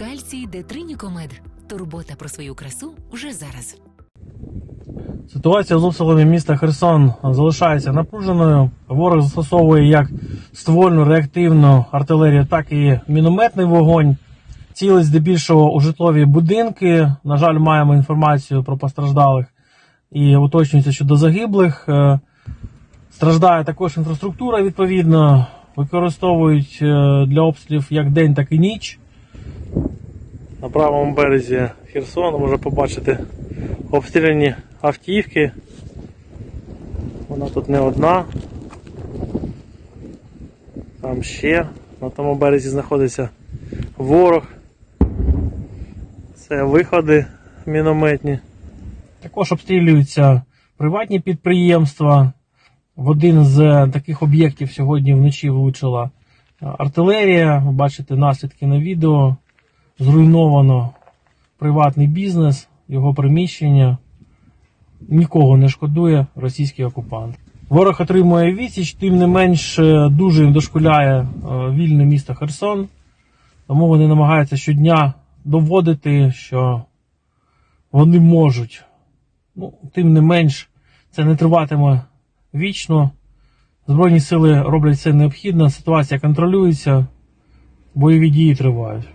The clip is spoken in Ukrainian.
Кальцій Детринікомед. Турбота про свою красу вже зараз. Ситуація з обстрілами міста Херсон залишається напруженою. Ворог застосовує як ствольну реактивну артилерію, так і мінометний вогонь. Цілить здебільшого у житлові будинки. На жаль, маємо інформацію про постраждалих і уточнюється щодо загиблих. Е, Страждає також інфраструктура, відповідно, використовують е, для обстрілів як день, так і ніч. На правому березі Херсону можна побачити обстріляні автівки. Вона тут не одна. Там ще на тому березі знаходиться ворог. Це виходи мінометні. Також обстрілюються приватні підприємства. В один з таких об'єктів сьогодні вночі влучила артилерія. Ви бачите наслідки на відео. Зруйновано приватний бізнес, його приміщення. Нікого не шкодує російський окупант. Ворог отримує відсіч, тим не менш е, дуже їм дошкуляє е, вільне місто Херсон. Тому вони намагаються щодня доводити, що вони можуть. Ну, тим не менш, це не триватиме вічно. Збройні сили роблять все необхідне, ситуація контролюється, бойові дії тривають.